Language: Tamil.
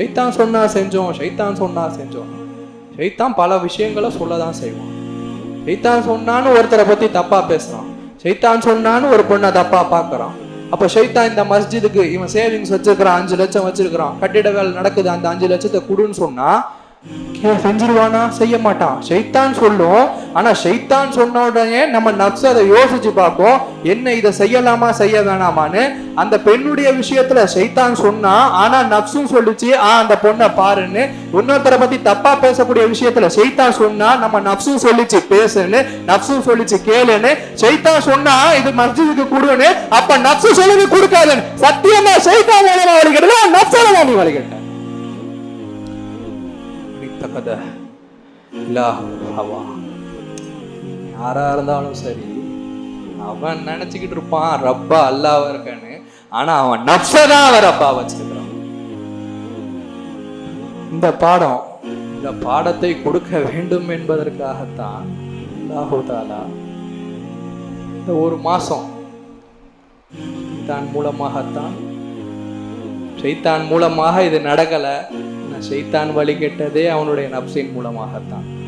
ஷைத்தான் சொன்னா செஞ்சோம் ஷைத்தான் சொன்னா செஞ்சோம். ஷைத்தான் பல விஷயங்களை சொல்ல தான் செய்வான். ஷைத்தான் சொன்னான்னு ஒருத்தரை பற்றி தப்பாக பேசுகிறான் ஷைத்தான் சொன்னான்னு ஒரு பொண்ணை தப்பாக பார்க்குறான். அப்போ ஷைத்தான் இந்த மஸ்ஜிதுக்கு இவன் சேவிங்ஸ் வச்சிருக்கிறான் அஞ்சு லட்சம் வச்சிருக்கிறான். கட்டிட வேலை நடக்குது அந்த அஞ்சு லட்சத்தை கொடுன்னு சொன்னால் செஞ்சிருவானா? செய்ய மாட்டான் ஷைத்தான் சொல்லும் ஆனா ஷைத்தான் சொன்ன உடனே நம்ம நப்ஸ் அதை யோசிச்சு பார்ப்போம். என்ன இதை செய்யலாமா செய்ய வேணாமான்னு. அந்த பெண்ணுடைய விஷயத்துல ஷைத்தான் சொன்னா ஆனா நப்சும் சொல்லுச்சு ஆ அந்த பொண்ணை பாருன்னு. இன்னொருத்தரை பத்தி தப்பா பேசக்கூடிய விஷயத்துல ஷைத்தான் சொன்னா நம்ம நப்சும் சொல்லிச்சு பேசுன்னு. நப்சும் சொல்லிச்சு கேளுன்னு. ஷைத்தான் சொன்னா இது மஸ்ஜிதுக்கு கொடுன்னு. அப்ப நப்சு சொல்லுது கொடுக்காதுன்னு. சத்தியமா ஷைத்தான் மூலமா வழிகிறது நப்சால நீ வழிகிட்ட இத்தகத இலாஹு ஹவா. யாரா இருந்தாலும் சரி அவன் நினைச்சுக்கிட்டு இருப்பான் ரப்பா அல்லாவ இருக்கான்னு. ஆனா அவன் நப்சதான் அவன் ரப்பா வச்சிருக்கிறான். இந்த பாடம் இந்த பாடத்தை கொடுக்க வேண்டும் என்பதற்காகத்தான் அல்லாஹு தாலா இந்த ஒரு மாசம் தான் மூலமாகத்தான் செய்தான் மூலமாக இது நடக்கலை. சைத்தான் வழி கெட்டதே அவனுடைய நப்சின் மூலமாகத்தான்.